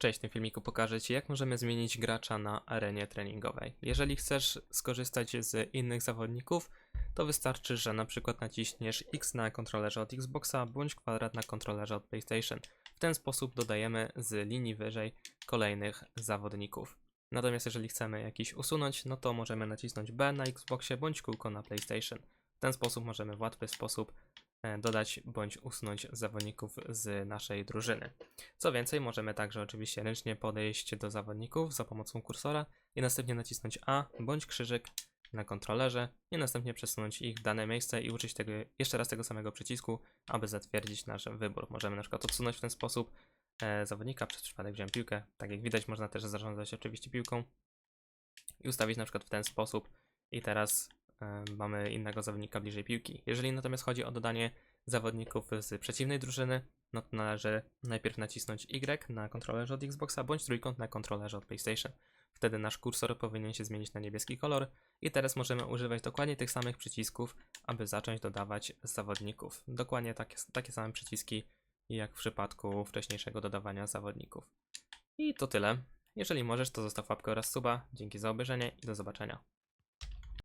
Cześć, w tym filmiku pokażę Ci, jak możemy zmienić gracza na arenie treningowej. Jeżeli chcesz skorzystać z innych zawodników, to wystarczy, że na przykład naciśniesz X na kontrolerze od Xboxa bądź kwadrat na kontrolerze od PlayStation. W ten sposób dodajemy z linii wyżej kolejnych zawodników. Natomiast jeżeli chcemy jakiś usunąć, no to możemy nacisnąć B na Xboxie bądź kółko na PlayStation. W ten sposób możemy w łatwy sposób dodać bądź usunąć zawodników z naszej drużyny. Co więcej, możemy także oczywiście ręcznie podejść do zawodników za pomocą kursora i następnie nacisnąć A bądź krzyżyk na kontrolerze i następnie przesunąć ich w dane miejsce i użyć tego, jeszcze raz tego samego przycisku, aby zatwierdzić nasz wybór. Możemy na przykład odsunąć w ten sposób e, zawodnika, przez przypadek wziąłem piłkę. Tak jak widać, można też zarządzać oczywiście piłką i ustawić na przykład w ten sposób i teraz e, mamy innego zawodnika bliżej piłki. Jeżeli natomiast chodzi o dodanie zawodników z przeciwnej drużyny, no to należy najpierw nacisnąć Y na kontrolerze od Xboxa bądź trójkąt na kontrolerze od PlayStation. Wtedy nasz kursor powinien się zmienić na niebieski kolor i teraz możemy używać dokładnie tych samych przycisków, aby zacząć dodawać zawodników. Dokładnie takie, takie same przyciski jak w przypadku wcześniejszego dodawania zawodników. I to tyle. Jeżeli możesz, to zostaw łapkę oraz suba. Dzięki za obejrzenie i do zobaczenia.